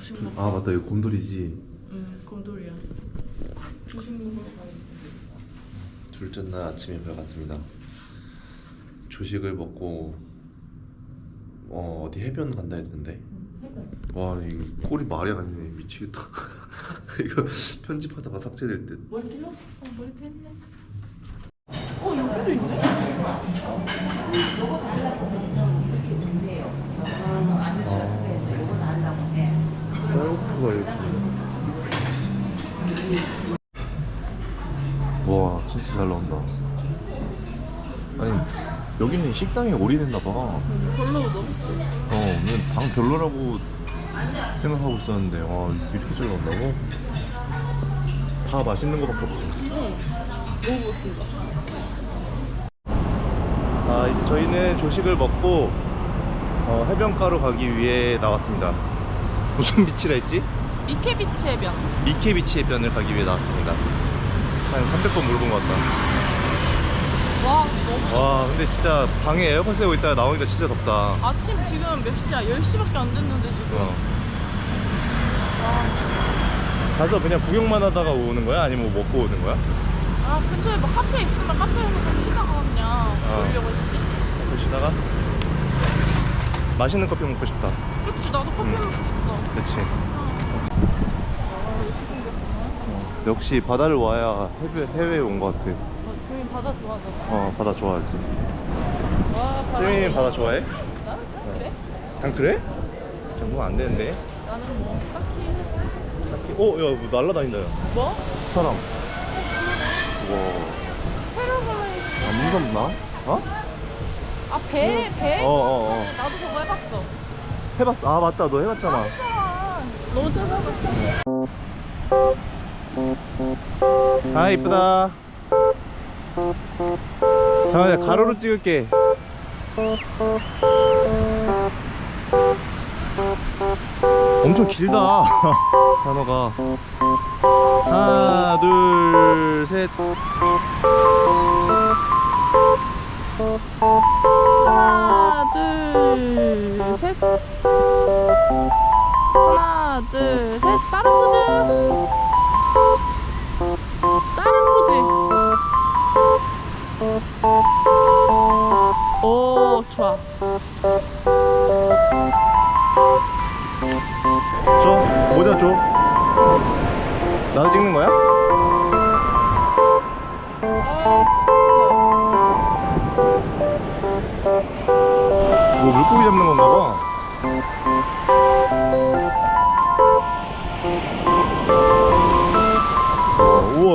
조식 먹. 아 맞다. 이거 곰돌이지. 응 곰돌이야. 조식 먹으러 가야 둘째 날 아침에 배갔습니다. 조식을 먹고 어, 어디 해변 간다 했는데. 와이 꼴이 말이 아니네. 미치겠다. 이거 편집하다가 삭제될 듯. 머리띠 했어? 어 머리띠 했네. 어 여기도 있네. 쌀국수가 이렇게 와 진짜 잘 나온다 아니 여기는 올인했나봐 어, 별로 너무 난방 별로라고 생각하고 있었는데 와 이렇게 잘 나온다고? 다 맛있는 거밖에 없어 응. 먹어봤습니다. 아 이제 저희는 조식을 먹고 어, 해변가로 가기 위해 나왔습니다 무슨 비치라 했지? 미케비치 해변. 미케비치 해변을 가기 위해 나왔습니다 한 300번 물어본 것 같다 와 너무. 와 근데 진짜 방에 에어컨 쐬고 있다가 나오니까 진짜 덥다 아침 지금 몇 시야? 10시밖에 안 됐는데 지금. 어. 가서 그냥 구경만 하다가 오는 거야? 아니면 뭐 먹고 오는 거야? 아 근처에 뭐 카페 있으면 카페에서 좀 쉬다가 그냥 놀려고 했지. 그러시다가 맛있는 커피 먹고 싶다 그치 나도 커피 음. 먹고 싶다. 그치. 어, 역시 바다를 와야 해외, 해외에 온 것 같아 어, 저희 바다 좋아하잖아. 어 바다 좋아하지 와 바다. 좋아해? 나는 그래? 안 그래? 정말 안 되는데 나는 뭐 딱히 딱히 어? 야뭐 날라다닌다 야 뭐? 사람 와 패러글라이딩. 안 무섭나? 어? 아 배? 배? 어, 어, 어. 나도 저거 해봤어. 해봤어 아 맞다 너 해봤잖아 아, 이쁘다. 잠깐만 가로로 찍을게. 엄청 길다 단어가. 하나 둘셋. 하나, 둘, 셋. 둘, 셋. 다른 포즈. 다른 포즈. 오, 좋아. 줘 모자 줘 나도 찍는 거야? 뭐 물고기 잡는 건가 봐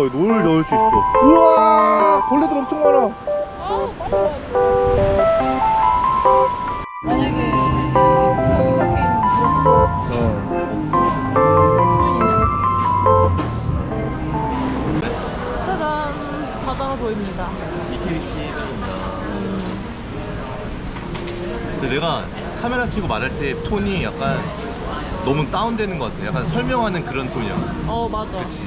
와, 우와 노를 저을 수 있어 우와 벌레들 엄청 많아 만약에 어. 짜잔 바다가 보입니다. 근데 내가 카메라 켜고 말할 때 톤이 약간 너무 다운되는 것 같아 약간 설명하는 그런 톤이야 어 맞아. 그치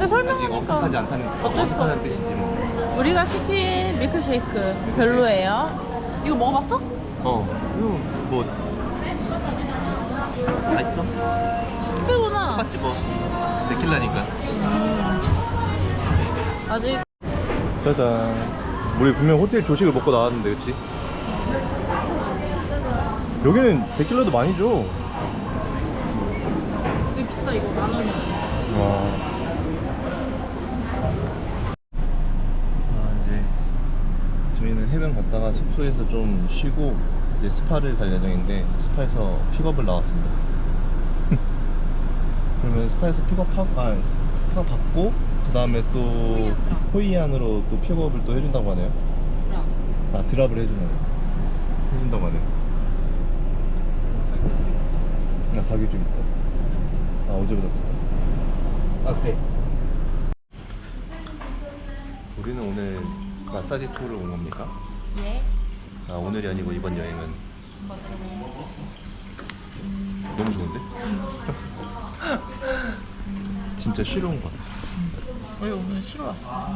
근데 아직 설명하니까 어색하지 않다는 어쩔 수 없지. 뜻이지 뭐 우리가 시킨 밀크쉐이크 별로예요. 이거 먹어봤어? 어, 이거 뭐 맛있어? 스페구나. 똑같지 뭐 데킬라니까 아직 짜잔 우리 분명 호텔 조식을 먹고 나왔는데 그치? 여기는 데킬라도 많이 줘 이게 비싸 이거 만 원이야. 와. 아, 이제 저희는 해변 갔다가 숙소에서 좀 쉬고 이제 스파를 갈 예정인데 스파에서 픽업을 나왔습니다. 그러면 스파에서 픽업하고 아 스파 받고 그 다음에 또 호이안으로 또 픽업을 또 해준다고 하네요. 아 드랍을 해주네요. 해준다고 하네요. 아 가격이 좀 있어. 아 어제보다 비싸. 아 그래. 우리는 오늘 마사지 투어를 온 겁니까? 예. 아 오늘이 아니고 이번 여행은 너무 좋은데? 진짜 쉬러 온것 같아. 우리 오늘 쉬러 왔어.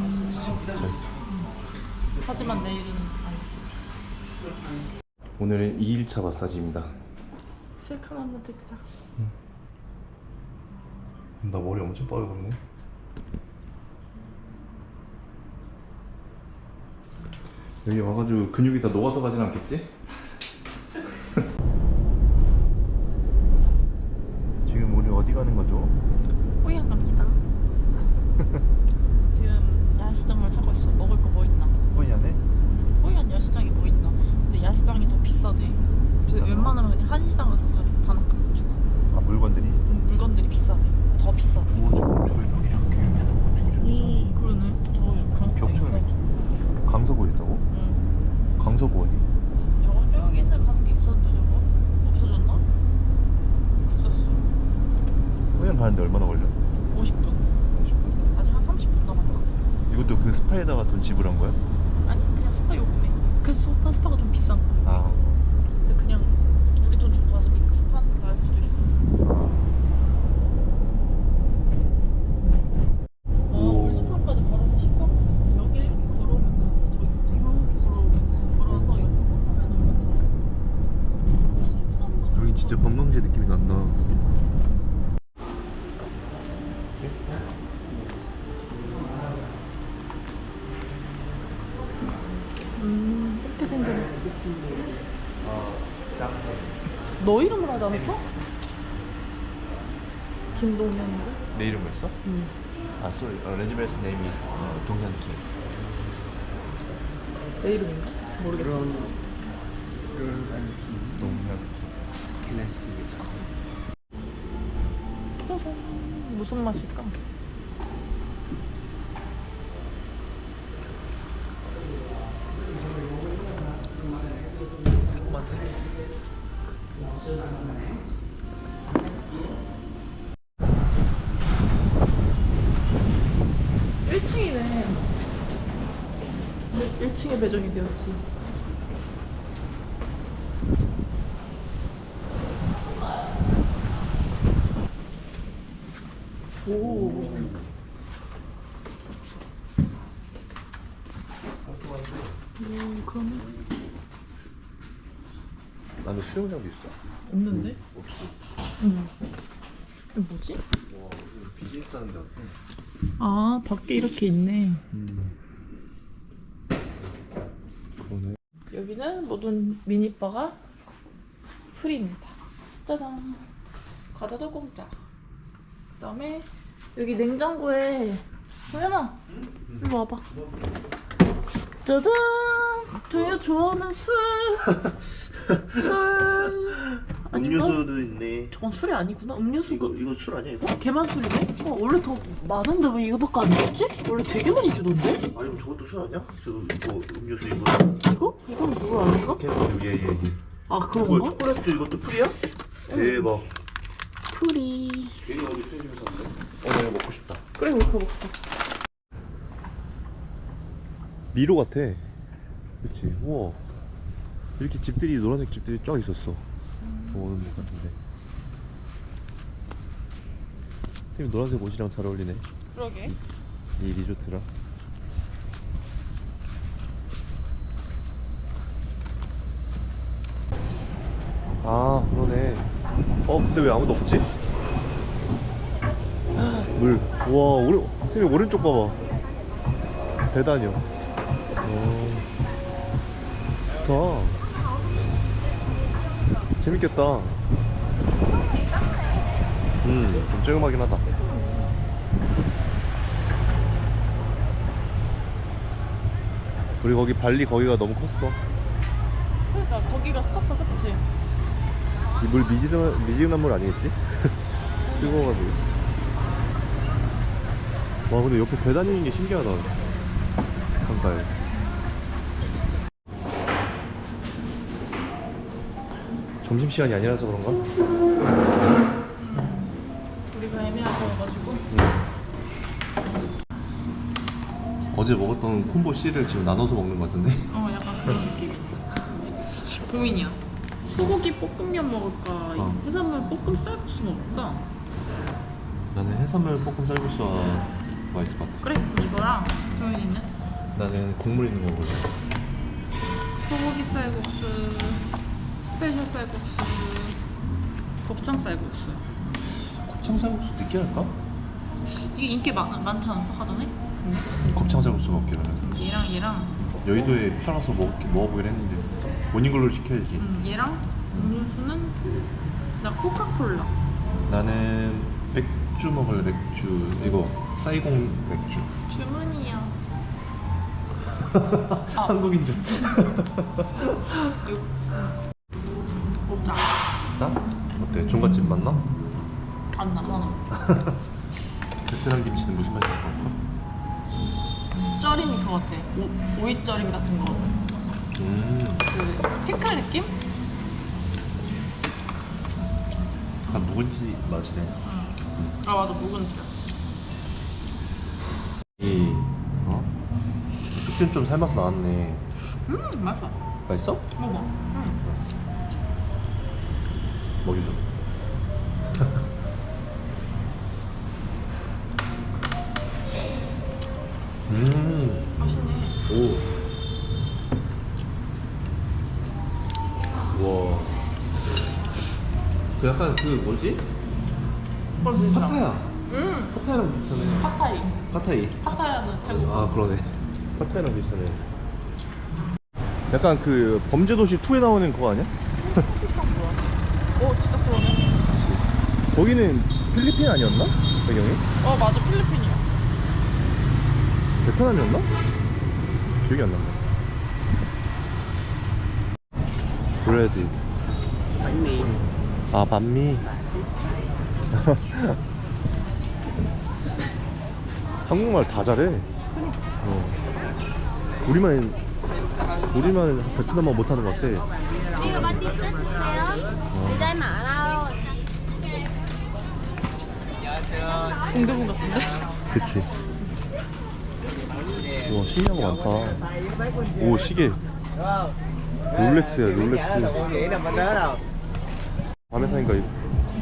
하지만 내일은 오늘은 2일차 마사지입니다. 셀카 한번 찍자. 나 머리 엄청 빠르보네 여기 와가지고 근육이 다 녹아서 가진 않겠지? 지금 우리 어디 가는 거죠? 호이안 갑니다. 지금 야시장을 찾고 있어. 먹을 거 뭐 있나? 호이안에? 호이안 야시장이 뭐 있나? 근데 야시장이 더 비싸대. 그래서 비싸나? 웬만하면 그냥 한시장 가서 사래. 단원 가가지고. 아 물건들이? 음, 물건들이 비싸대. 더 비싸대. 오 저, 저기 여기 저렇게 되게 오 그러네. 저 그런 거 벽처럼 있어. 있죠 강서구 있다고? 응. 강서구 어디? 저거 쭉 옛날 가는 게 있었는데 저거 없어졌나? 있었어. 호이안 가는데 얼마나 걸려? 50분. 아직 한 30분 남았다. 이것도 그 스파에다가 돈 지불한 거야? 아니 그냥 스파 요금에. 그래서 스파 스파가 좀 비싼 거. 아 근데 그냥 우리 돈 주고 가서 핑크 스파 거할 수도 있어. 아, 오. 물두탕까지 걸어서 13분. 여기 이렇게 걸어오면 되나? 저기서부터 이렇게 걸어오면 걸어서 옆으로 꺾으면 물두탕. 13분. 여기 진짜 관광지 느낌이 난다 음, 이렇게 생겼네. 짱너 이름으로 하지 않았어? 김동현인데? 내 이름 뭐였어? 응. 아 sorry 어, 레지메스 네임이 어, 동현 킴 내 이름인가? 모르겠다. 동현 짜잔. 무슨 맛일까? 새콤한데? 1층이네. 1층에 배정이 되었지. 오. 오, 그러네. 나는 수영장도 있어 없는데? 없어 응. 이거 뭐지? 와 비즈니스 하는 데 같아 아, 밖에 이렇게 있네. 음 그러네 여기는 모든 미니바가 프리입니다. 짜잔. 과자도 공짜. 그 다음에 여기 냉장고에 도현아, 이리 와봐. 짜잔. 도현이 좋아하는 술. 술. 아닌가? 음료수도 있네 저건 술이 아니구나. 음료수가. 이거 이거 술 아니야 이거? 어, 걔만 술이네? 어, 원래 더 많은데 왜 이거밖에 안 줬지? 원래 되게 많이 주던데? 아니면 저것도 술 아니야? 저 이거 음료수 이거 이거? 이건 그거 아닌가? 예예 예 예. 아, 뭐야 그런가? 초콜릿도 이것도 풀이야? 대박 프리. 괜히 어디 편집에서 샀네 어 내가 먹고 싶다 그래, 이렇게 먹자. 미로 같아 그치 우와 이렇게 집들이 노란색 집들이 쫙 있었어 저 오는 것 같은데. 선생님 노란색 옷이랑 잘 어울리네. 그러게. 이 리조트랑. 아 그러네. 어 근데 왜 아무도 없지? 물. 우와 오른 선생님 오른쪽 봐봐. 대단이요. 오. 좋다 재밌겠다. 음좀 쬐금하긴 하다. 우리 거기 발리 거기가 너무 컸어. 그러니까 거기가 컸어, 그치? 이 물 미지근한, 미지근한 물 아니겠지? 뜨거워가지고. 와 근데 옆에 계단 있는 게 신기하다. 강가에 점심시간이 아니라서 그런가? 우리가 애매하게 와가지고. 어제 먹었던 콤보 C를 지금 나눠서 먹는 것 같은데? 어, 약간 그런 느낌이네. 고민이야. 소고기 볶음면 먹을까? 어. 해산물 볶음 쌀국수 먹을까? 나는 해산물 볶음 쌀국수가 맛있을 것 같아 그래, 이거랑 도현이는 나는 국물 있는 거 먹을래 소고기 쌀국수, 스페셜 쌀국수, 곱창 쌀국수. 곱창살국수 느끼할까? 이게 인기 많, 많지 않았어 사전에? 곱창살국수 먹기로 는 얘랑 얘랑. 여의도에 팔아서 먹, 먹어보긴 했는데 모닝글로리 시켜야지. 음, 얘랑? 음료수는? 나 코카콜라. 나는 맥주 먹을 맥주. 이거 사이공 맥주. 주문이요. 한국인 줄이 거 먹자. 짠? 어때? 종갓집 맞나? 안 남아. 베트남 김치는 무슨 맛일까? 쩌림이 그거 같아. 오, 오이 쩌림 같은 거. 음 그 피클 느낌? 약간 묵은지 맛이네 응. 아 맞아 묵은지. 이 어? 숙주는 좀 삶아서 나왔네 음 맛있어. 맛있어? 먹어. 응. 먹여줘 음 맛있네. 오. 와. 그 약간 그 뭐지? 그걸. 파타야. 음. 파타야랑 비슷하네. 파타이. 파타이. 파타야는 태국. 아 그러네. 파타야랑 비슷하네. 약간 그 범죄도시 2에 나오는 그거 아니야? 오 진짜 그러네. 거기는 필리핀 아니었나? 배경이? 어 맞아 필리핀이야. 베트남이었나? 기억이 안 난다. 브레드. 아, 반미. 한국말 다 잘해. 어. 우리만, 우리만 베트남어 못하는 것 같아. 주세요. 디자인. 공대본 같은데? 그치. 와, 신기한 거 많다. 오, 시계. 롤렉스야, 롤렉스. 밤에 사니까 이-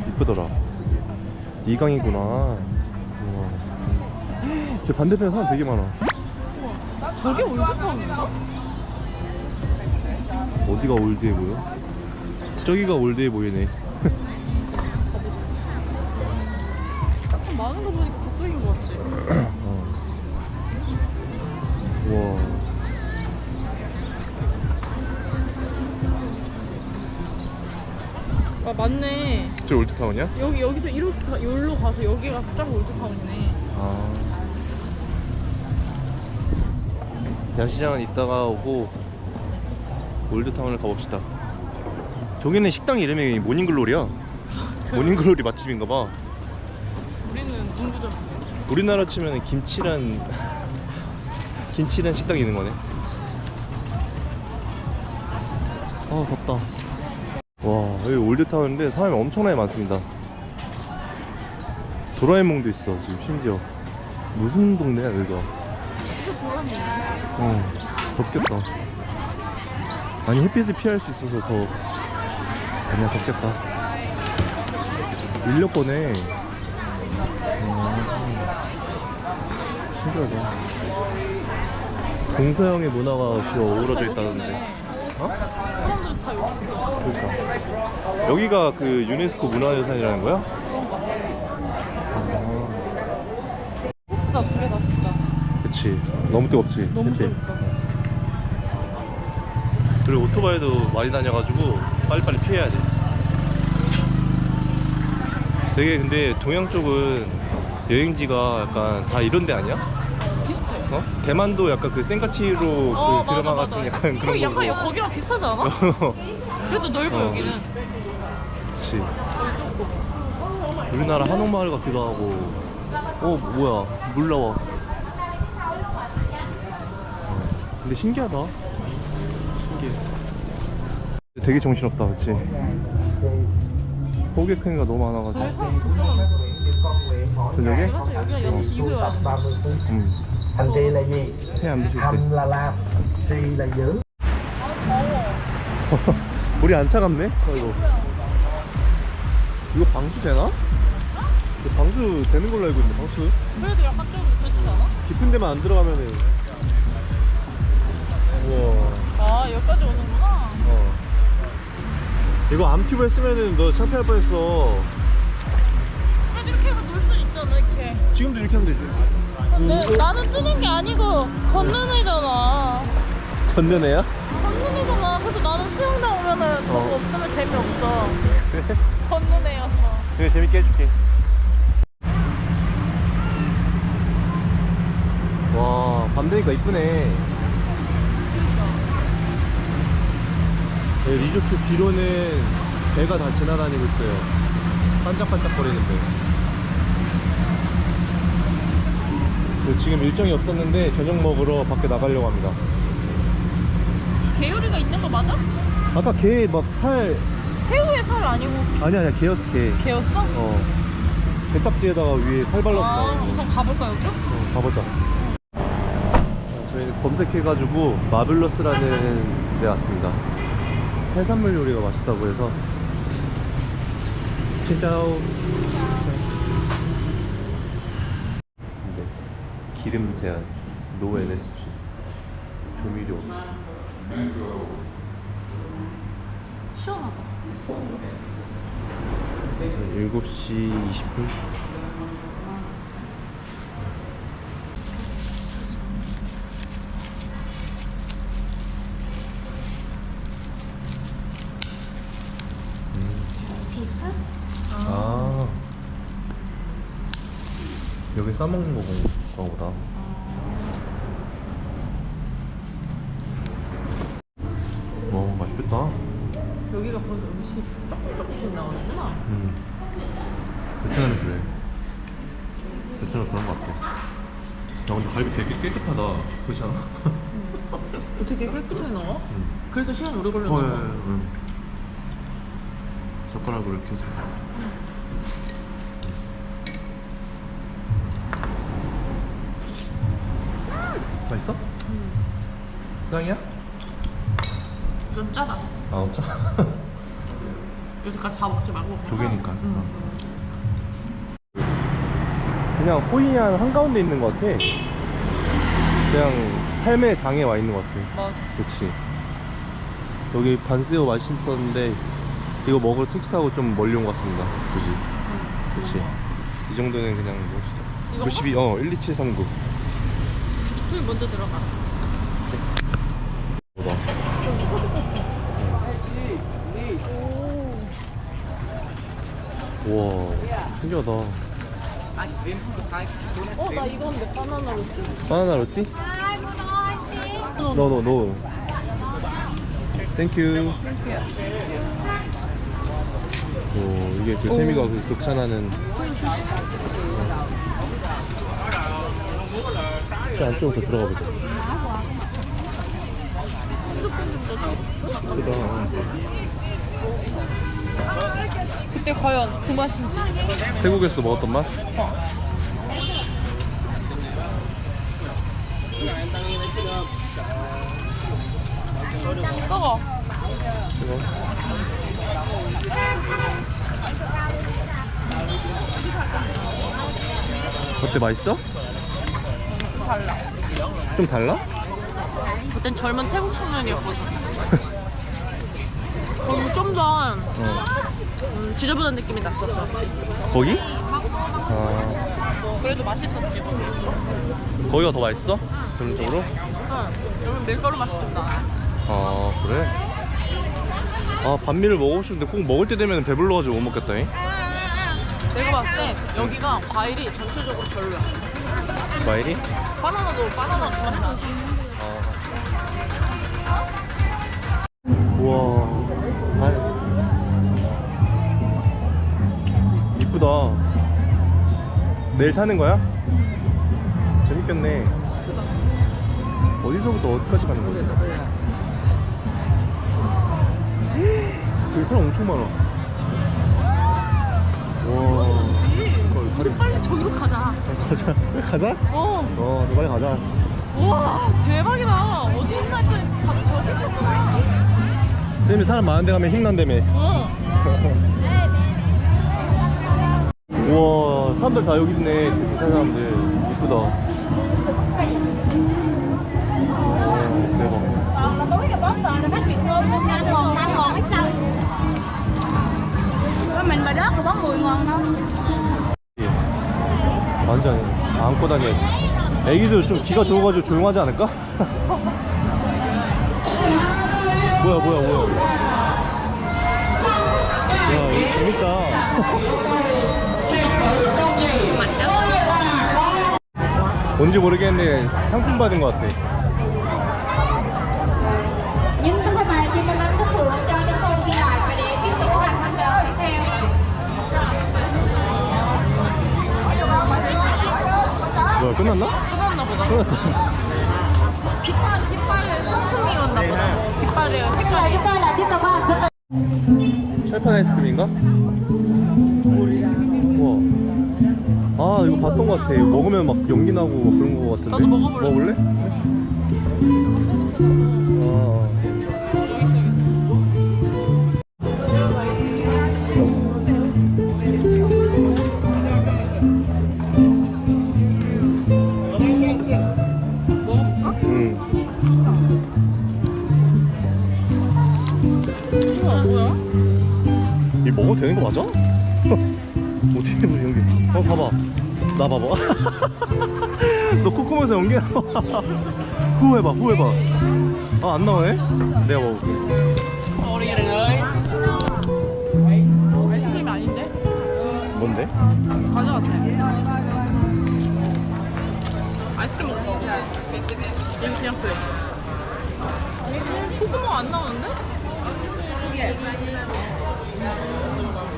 이쁘더라. 이강이구나. 우와. 저 반대편에 사람 되게 많아. 저게 올드타운인가? 어디가 올드해 보여? 저기가 올드해 보이네. 약간 많은 거 보니까 그쪽인 거 같지? 어. 와. 아 맞네. 저 올드타운이야? 여기 여기서 이렇게 가, 여기로 가서 여기가 쫙 올드타운이네. 아. 야시장은 이따가 오고 올드타운을 가봅시다. 저기는 식당 이름이 모닝글로리야. 모닝글로리 맛집인가 봐. 우리는 문구점. 우리나라 치면 김치란 김치란 식당이 있는 거네. 아 덥다. 와 여기 올드타운인데 사람이 엄청나게 많습니다. 도라에몽도 있어 지금 심지어 무슨 동네야 여기가? 어 덥겠다. 아니 햇빛을 피할 수 있어서 더 아니야 덥겠다. 인력 거네. 신기하다. 동서양의 문화가 그 어우러져 있다는데. 어? 그러니까. 여기가 그 유네스코 문화유산이라는 거야? 아, 코스다 두개다 진짜. 그치. 너무 뜨겁지. 너무 햇빛. 뜨겁다. 그리고 오토바이도 많이 다녀가지고 빨리빨리 피해야 돼. 되게 근데 동양 쪽은 여행지가 약간 다 이런 데 아니야? 비슷해. 어? 대만도 약간 그 생가치로 어, 그 드라마 맞아, 같은 맞아. 약간 그런 약간 거고. 여- 거기랑 비슷하지 않아? 그래도 넓어 어. 여기는. 그치. 우리나라 한옥마을 같기도 하고. 어 뭐야 물 나와. 어, 근데 신기하다. 되게 정신없다, 그치? 호객행위가 너무 많아가지고. 사람 진짜 많아. 저녁에? 내가 봤을 때 여기가 6시 이후에 와야 돼. 음. 태안 비실 때. 우리 안 차갑네? 아이고. 이거 방수 되나? 이거 방수 되는 걸로 알고 있는데 방수 그래도 약간 좀 그렇지 않아? 깊은 데만 안 들어가면은 우와 아 여기까지 오는구나. 어. 이거 암튜브 했으면은 너 창피할 뻔했어. 그래도 이렇게 해서 놀 수 있잖아 이렇게 지금도 이렇게 하면 되지. 네, 나는 뜨는 게 아니고 걷는 애잖아 걷는 애야? 걷는 애잖아 그래서 나는 수영장 오면은 저거 어. 없으면 재미없어 그래? 걷는 애여서 내가 재밌게 해줄게. 와, 밤 되니까 이쁘네. 네, 리조트 뒤로는 배가 다 지나다니고 있어요. 반짝반짝 거리는데. 그 지금 일정이 없었는데 저녁 먹으러 밖에 나가려고 합니다. 개요리가 있는 거 맞아? 아까 개 막 살 새우의 살 아니고 아니 아니야 개였어 개. 개였어? 어. 개딱지에다가 위에 살 발라서 아 나오는 거. 우선 가볼까 여기로? 어, 가보자. 어, 저희는 검색해가지고 마블러스라는 데 왔습니다. 해산물 요리가 맛있다고 해서. 진짜오. 네. 기름 제한, 노 MSG, 조미료 없어. 시원하다 7시 20분? 아 여기 싸먹는 거고 보다 어 맛있겠다 여기가 보는 음식이 떡떡씩 나오는구나 음. 베트남은 그래. 베트남 그런 것 같아. 야, 근데 갈비 되게 깨끗하다. 그렇지 않아? 어떻게 깨끗하게 나와? 응. 그래서 시간 오래 걸렸나 어, 예, 봐 예, 응. 젓가락으로 이렇게 해서. 맛있어? 사랑이야? 좀 짜다. 아 없어? 여기까지 다 먹지 말고. 조개니까. 하나. 응. 어. 그냥 호이안 한가운데 있는 것 같아 그냥 삶의 장에 와 있는 것 같아 맞아. 그렇지 여기 반새우 맛있었는데 이거 먹으러 택시 타고 좀 멀리 온 것 같습니다 그지 그치 이 정도는 그냥 뭐 이거? 52, 뭐? 어, 1, 2, 7, 3, 9 손 먼저 들어가. 뭐다? 우와, 신기하다. 어, 나 이거 근데 바나나 로티. 바나나 로티? No, no, no. Thank you. 오, 이게 그 세미가 그 극찬하는. 저 안쪽으로 더 들어가 보자. 그때 과연 그 맛인지 태국에서 먹었던 맛? 꺼거 이거. 어때 맛있어? 달라 좀 달라? 그땐 젊은 태국 청년이었거든 거기 좀더 어. 음, 지저분한 느낌이 났었어 거기? 아, 그래도 맛있었지 거기가 더 맛있어? 전적으로? 응 여기 밀가루 맛이 좀 나. 아 그래? 아 반미를 먹고 싶은데 꼭 먹을 때 되면 배불러가지고 못 먹겠다 잉? 내가 봤을 때 여기가 과일이 전체적으로 별로야 과일이? 바나나도 바나나 그 맛이 나 우와. 아, 이쁘다. 내일 타는 거야? 재밌겠네. 어디서부터 어디까지 가는 거지? 여기 사람 엄청 많아. 와. 우리 빨리 저기로 가자. 가자. 가자? 어. 어 빨리 가자. 우와 대박이다. 어디 있나 했더니 다 저기 있었구나. 쌤이 사람 많은 데 가면 힘난다며. 어. 우와 사람들 다 여기 있네. 비슷한 사람들. 이쁘다. 대박. Đó của bác mùi ngon không? 예. 완전 안고 다녀야지. 애기들 좀 귀가 좋아가지고 조용하지 않을까? 뭐야 뭐야 뭐야. 야 이거 재밌다. 뭔지 모르겠는데 상품 받은 것 같아. 뭐야 끝났나? 끝났나 보다. 끝났다. 깃발, 깃발에 상품이었나 보다. 깃발에 색깔이. 철판 아이스크림인가? 우와. 아 이거 봤던 것 같아. 이거 먹으면 막 연기 나고 막 그런 거 같은데. 나도 먹어볼래. 먹을래? 어떻게 우리 연기? 어 봐봐. 나 봐봐. 너 콧구멍에서 연기 나와. 후 해봐. 후 해봐. 아 안 나오네? 내가 먹을게. 아이스크림이 아닌데? 뭔데? 과자 같아. 아이스크림 먹어. 이거 그냥 그래. 콧구멍 안 나오는데?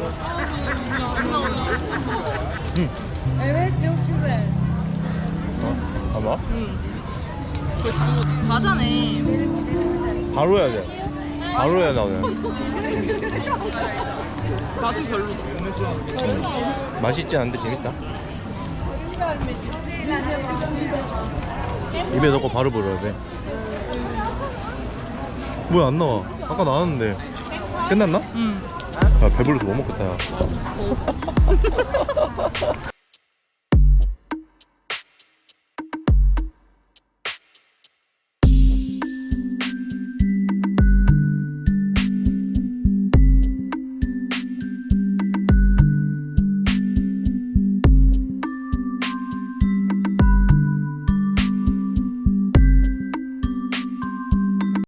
안 나오는데? 어? 봐봐. 과자네. 바로 해야 돼. 바로 해야 나오네. 맛은 별로다. 맛있지 않은데 재밌다. 입에 넣고 바로 불어야 돼. 뭐야 안 나와? 아까 나왔는데 끝났나? 응. 아 배불러서 못 먹겠다. 야.